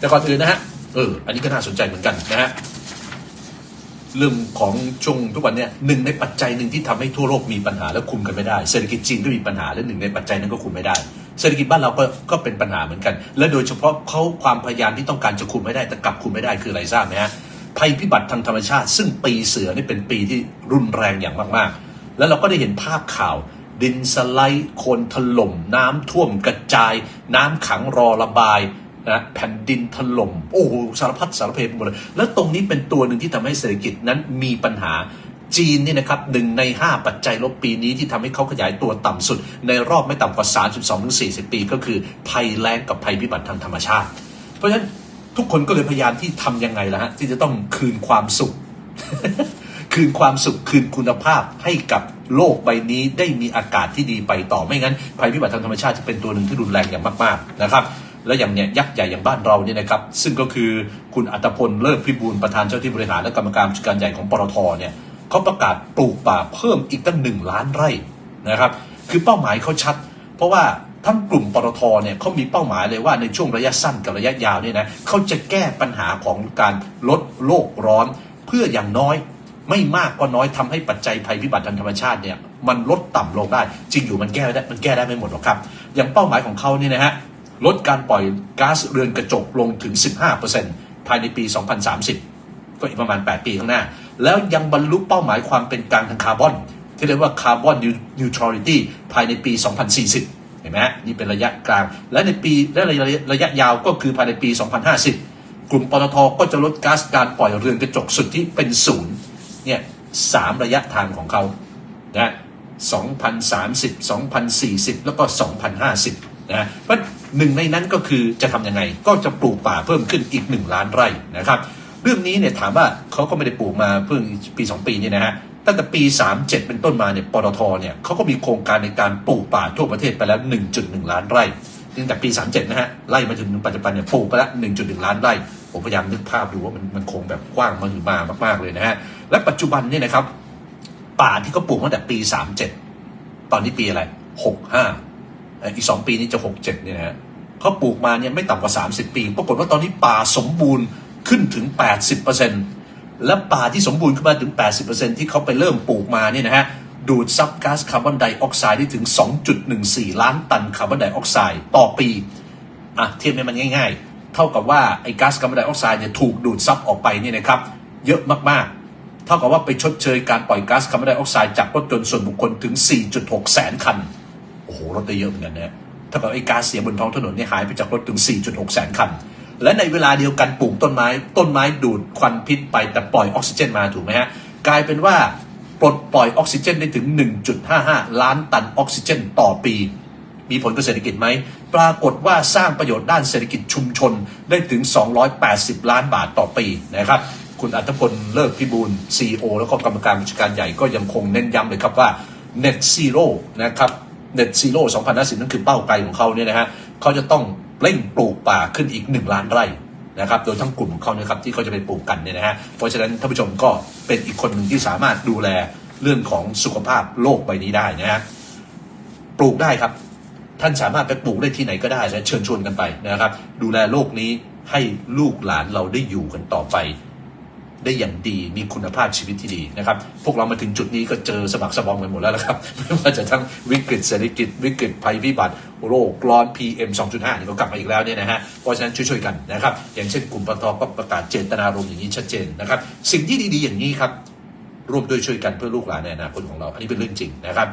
แต่ก่อนอื่นนะฮะ เออ อันนี้ก็น่าสนใจเหมือนกันนะฮะ เรื่องของช่วงทุกวันเนี่ยหนึ่งในปัจจัยหนึ่งที่ทำให้ทั่วโลกมีปัญหาและคุมกันไม่ได้ เศรษฐกิจจีนก็มีปัญหาและหนึ่งในปัจจัยนั้นก็คุมไม่ได้ เศรษฐกิจบ้านเราก็ก็เป็นปัญหาเหมือนกัน และโดยเฉพาะเขาความพยายามที่ต้องการจะคุมไม่ได้แต่กลับคุมไม่ได้คืออะไรทราบไหมฮะ ภัยพิบัติทางธรรมชาติ ซึ่งปีเสือนี่เป็นปีที่รุนแรงอย่างมากๆ แล้วเราก็ได้เห็นภาพข่าวดินสไลด์โคลนถล่มน้ำท่วมกระจาย น้ำขังรอระบาย นะแผ่นดินถล่มโอ้โหสารพัดสารเพไปหมดเลย แล้วตรงนี้เป็นตัวหนึ่งที่ทำให้เศรษฐกิจนั้นมีปัญหาจีนนี่นะครับหนึ่งใน 5 ปัจจัยลบปีนี้ที่ทำให้เขาขยายตัวต่ำสุด ในรอบไม่ต่ำกว่า 32-40 ปี ก็คือภัยแล้งกับภัยพิบัติทางธรรมชาติ เพราะฉะนั้นทุกคนก็เลยพยายามที่ทํำยังไงล่ะฮะที่จะต้องคืนความสุข คืนความสุขคืนคุณภาพให้กับโลกใบนี้ได้มีอากาศที่ดีไปต่อไม่งั้น ภัยพิบัติทางธรรมชาติจะเป็นตัวหนึ่งที่รุนแรงอย่างมากๆนะครับ และอย่างเนี้ยยักษ์ใหญ่อย่างบ้านเราเนี่ยนะครับซึ่งก็คือคุณอัตพลเลิศพิบูลประธานเจ้าที่บริหารและกรรมการผู้จัดการใหญ่ของปตทเนี่ยเขาประกาศปลูกป่าเพิ่มอีกตั้งหนึ่งล้านไร่นะครับคือเป้าหมายเขาชัด เพราะว่าทั้งกลุ่มปตทเนี่ยเขามีเป้าหมายเลยว่าในช่วงระยะสั้นกับระยะยาวเนี่ยนะเขาจะแก้ปัญหาของการลดโลกร้อน เพื่ออย่างน้อยไม่มากก็น้อยทำให้ปัจจัยภัยพิบัติทางธรรมชาติเนี่ยมันลดต่ำลงได้ จริงอยู่มันแก้ได้มันแก้ได้ไม่หมดหรอกครับ อย่างเป้าหมายของเขาเนี่ยนะฮะ ลดการปล่อยก๊าซเรือนกระจกลงถึง 15%ภายในปี 2030 ก็อีกประมาณ 8 ปีข้างหน้า แล้วยังบรรลุเป้าหมายความเป็นกลางทางคาร์บอน ที่เรียกว่าคาร์บอนนิวทรัลิตี้ภายในปี 2040 เห็นไหมนี่เป็นระยะกลาง และในปีและระยะระยะยาวก็คือภายในปี 2050 กลุ่มปตทก็จะลดก๊าซการปล่อยเรือนกระจกสุดทธิเป็นศูนย์เนี่ยสามระยะทางของเขานะ2030 2040 แล้วก็ 2050 นะเพราะ หนึ่งในนั้นก็คือจะทำยังไง ก็จะปลูกป่าเพิ่มขึ้นอีก 1 ล้านไร่นะครับ เรื่องนี้เนี่ยถามว่าเขาก็ไม่ได้ปลูกมาเพิ่งปี 2 ปีนี่นะฮะตั้งแต่ปี 37 เป็นต้นมาเนี่ยปตทเนี่ยเขาก็มีโครงการในการปลูกป่าทั่วประเทศไปแล้ว 1.1 ล้านไร่ตั้งแต่ปี 37 นะฮะไล่มาจนถึงปัจจุบันเนี่ยปลูกไปแล้ว 1.1 ล้านไร่ ผมพยายามนึกภาพดูว่ามันมันคงแบบกว้างมาหรือมามากๆเลยนะฮะและปัจจุบันเนี่ยนะครับป่าที่เขาปลูกตั้งแต่ปี 37 ตอนนี้ปีอะไร 65 เอ่ออีก2ปีนี้จะ67เจ็ดเนี่ยนะฮะเขาปลูกมาเนี่ยไม่ต่ำกว่า 30 ปี ปรากฏว่าตอนนี้ป่าสมบูรณ์ขึ้นถึง 80%และป่าที่สมบูรณ์ขึ้นมาถึง 80%ที่เขาไปเริ่มปลูกมาเนี่ยนะฮะดูดซับก๊าซคาร์บอนไดออกไซด์ได้ถึง 2.14 ล้านตันคาร์บอนไดออกไซด์ต่อปีอะเทียบให้มันง่าย ๆ เท่ากับว่าไอ้ก๊าซคาร์บอนไดออกไซด์เนี่ยถูกดูดซับออกไปเนี่ยนะครับเยอะมากๆ เท่ากับว่าไปชดเชยการปล่อยก๊าซคาร์บอนไดออกไซด์จากรถยนต์ส่วนบุคคลถึง 4.6 แสนคัน โอ้โหรถได้เยอะเหมือนกันนะเท่ากับไอ้ก๊าซเสียบนท้องถนนเนี่ยหายไปจากรถถึง 4.6 แสนคัน และในเวลาเดียวกันปลูกต้นไม้ ต้นไม้ดูดควันพิษไปแต่ปล่อยออกซิเจนมาถูกไหมฮะ กลายเป็นว่าปลดปล่อยออกซิเจนได้ถึง 1.55 ล้านตันออกซิเจนต่อปี มีผลกับเศรษฐกิจไหม ปรากฏว่าสร้างประโยชน์ด้านเศรษฐกิจชุมชนได้ถึง 280 ล้านบาทต่อปีนะครับ คุณอัธพลเลิศพิบูล CEO แล้วก็กรรมการผู้จัดการใหญ่ก็ยังคงเน้นย้ำเลยครับว่า Net Zero นะครับ Net Zero 2050 นั่นคือเป้าไกลของเขาเนี่ยนะฮะเขาจะต้องเร่งปลูกป่าขึ้นอีก 1 ล้านไร่นะครับ โดยทั้งกลุ่มของเขานะครับที่เขาจะไปปลูกกันเนี่ยนะฮะ เพราะฉะนั้นท่านผู้ชมก็เป็นอีกคนหนึ่งที่สามารถดูแลเรื่องของสุขภาพโลกใบนี้ได้นะฮะ ปลูกได้ครับ ท่านสามารถไปปลูกได้ที่ไหนก็ได้นะเชิญชวนกันไปนะครับ ดูแลโลกนี้ให้ลูกหลานเราได้อยู่กันต่อไป ได้อย่างดีมีคุณภาพชีวิตที่ดีนะครับ พวกเรามาถึงจุดนี้ก็เจอสะบักสะบอมกันหมดแล้วนะครับไม่ว่าจะทั้งวิกฤตเศรษฐกิจ วิกฤตภัยพิบัติโรคร้อน PM 2.5นี่ก็กลับมาอีกแล้วเนี่ยนะฮะเพราะฉะนั้นช่วยๆกันนะครับ อย่างเช่นกลุ่มปตทก็ประกาศเจตนารมณ์อย่างนี้ชัดเจนนะครับ สิ่งที่ดีๆอย่างนี้ครับร่วมด้วยช่วยกันเพื่อลูกหลานในอนาคตของเรา อันนี้เป็นเรื่องจริงนะครับ